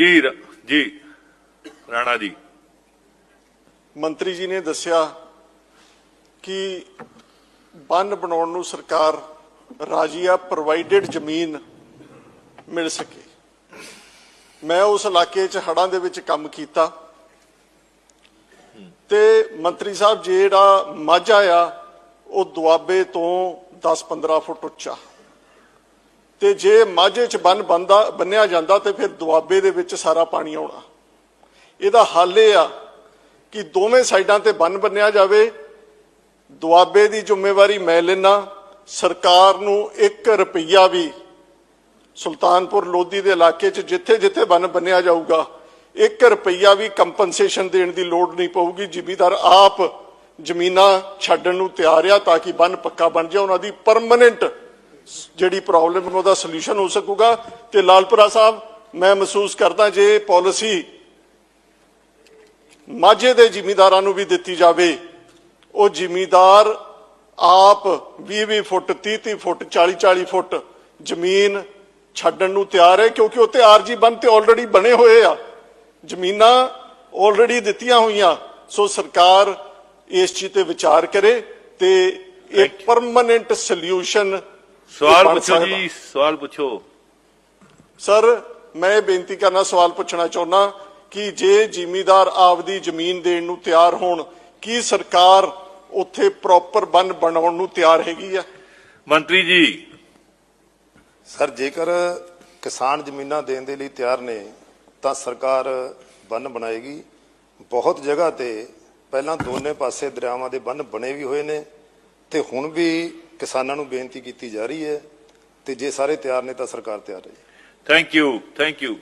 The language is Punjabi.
ਜੀ ਜੀ, ਰਾਣਾ ਜੀ। ਮੰਤਰੀ ਜੀ ਨੇ ਦੱਸਿਆ ਕਿ ਬੰਨ ਬਣਾਉਣ ਨੂੰ ਸਰਕਾਰ ਰਾਜੀ ਆ ਪ੍ਰੋਵਾਈਡਡ ਜ਼ਮੀਨ ਮਿਲ ਸਕੇ। ਮੈਂ ਉਸ ਇਲਾਕੇ 'ਚ ਹੜਾਂ ਦੇ ਵਿੱਚ ਕੰਮ ਕੀਤਾ। ਤੇ ਮੰਤਰੀ ਸਾਹਿਬ, ਜਿਹੜਾ ਮਾਝਾ ਆ ਉਹ ਦੁਆਬੇ ਤੋਂ 10-15 ਫੁੱਟ ਉੱਚਾ। ਤੇ ਜੇ ਮਾਝੇ 'ਚ ਬੰਨ ਬੰਦਾ, ਬੰਨਿਆ ਜਾਂਦਾ ਤੇ ਫਿਰ ਦੁਆਬੇ ਦੇ ਵਿੱਚ ਸਾਰਾ ਪਾਣੀ ਆਉਣਾ। ਇਹਦਾ ਹੱਲ ਇਹ ਆ ਕਿ ਦੋਵੇਂ ਸਾਈਡਾਂ ਤੇ ਬੰਨ ਬੰਨਿਆ ਜਾਵੇ। ਦੁਆਬੇ ਦੀ ਜ਼ਿੰਮੇਵਾਰੀ ਮੈਂ ਲੈਣਾ ਸਰਕਾਰ ਨੂੰ 1 ਰੁਪਈਆ ਵੀ ਸੁਲਤਾਨਪੁਰ ਲੋਧੀ ਦੇ ਇਲਾਕੇ 'ਚ ਜਿੱਥੇ ਜਿੱਥੇ ਬੰਨ ਬੰਨਿਆ ਜਾਊਗਾ 1 ਰੁਪਈਆ ਵੀ ਕੰਪਨਸੇਸ਼ਨ ਦੇਣ ਦੀ ਲੋੜ ਨਹੀਂ ਪਊਗੀ। ਜ਼ਿਮੀਦਾਰ ਆਪ ਜ਼ਮੀਨਾਂ ਛੱਡਣ ਨੂੰ ਤਿਆਰ ਆ ਤਾਂ ਕਿ ਬੰਨ ਪੱਕਾ ਬਣ ਜਾਏ, ਉਹਨਾਂ ਦੀ ਪਰਮਨੈਂਟ ਜਿਹੜੀ ਪ੍ਰੋਬਲਮ ਉਹਦਾ ਸੋਲੂਸ਼ਨ ਹੋ ਸਕੂਗਾ। ਤੇ ਲਾਲਪੁਰਾ ਸਾਹਿਬ ਮੈਂ ਮਹਿਸੂਸ ਕਰਦਾ ਜੇ ਪਾਲਿਸੀ ਮਾਝੇ ਦੇ ਜ਼ਿਮੀਂਦਾਰਾਂ ਨੂੰ ਵੀ ਦਿੱਤੀ ਜਾਵੇ ਉਹ ਜ਼ਿਮੀਂਦਾਰ ਆਪ 20-20 ਫੁੱਟ 30-30 ਫੁੱਟ 40-40 ਫੁੱਟ ਜ਼ਮੀਨ ਛੱਡਣ ਨੂੰ ਤਿਆਰ ਹੈ ਕਿਉਂਕਿ ਉੱਤੇ ਆਰਜੀ ਬੰਨ ਤੇ ਆਲਰੇਡੀ ਬਣੇ ਹੋਏ ਆ। ਜ਼ਮੀਨਾਂ ਆਲਰੇਡੀ ਦਿੱਤੀਆਂ ਹੋਈਆਂ ਸੋ ਸਰਕਾਰ ਇਸ ਚੀਜ਼ ਤੇ ਵਿਚਾਰ ਕਰੇ ਤੇ ਇੱਕ ਪਰਮਨੈਂਟ ਸੋਲੂਸ਼ਨ ਸਵਾਲ ਬਣ ਪੁੱਛੋ ਸਕਦਾ। ਜੀ ਸਵਾਲ ਪੁੱਛੋ। ਸਰ ਮੈਂ ਇਹ ਬੇਨਤੀ ਕਰਨਾ ਸਵਾਲ ਪੁੱਛਣਾ ਚਾਹੁੰਦਾ ਕਿ ਜੇ ਜ਼ਿਮੀਦਾਰ ਆਪਦੀ ਜ਼ਮੀਨ ਦੇਣ ਨੂੰ ਤਿਆਰ ਹੋਣ ਕੀ ਸਰਕਾਰ ਉੱਥੇ ਪ੍ਰੋਪਰ ਬੰਨ ਬਣਾਉਣ ਨੂੰ ਤਿਆਰ ਹੈਗੀ ਆ? ਮੰਤਰੀ ਜੀ। ਸਰ ਜੇਕਰ ਕਿਸਾਨ ਜ਼ਮੀਨਾਂ ਦੇਣ ਦੇ ਲਈ ਤਿਆਰ ਨੇ ਤਾਂ ਸਰਕਾਰ ਬੰਨ ਬਣਾਏਗੀ। ਬਹੁਤ ਜਗ੍ਹਾ ਤੇ ਪਹਿਲਾਂ ਦੋਨੇ ਪਾਸੇ ਦਰਿਆਵਾਂ ਦੇ ਬੰਨ ਬਣੇ ਵੀ ਹੋਏ ਨੇ ਤੇ ਹੁਣ ਵੀ ਕਿਸਾਨਾਂ ਨੂੰ ਬੇਨਤੀ ਕੀਤੀ ਜਾ ਰਹੀ ਹੈ ਤੇ ਜੇ ਸਾਰੇ ਤਿਆਰ ਨੇ ਤਾਂ ਸਰਕਾਰ ਤਿਆਰ ਹੈ ਥੈਂਕ ਯੂ ਥੈਂਕ ਯੂ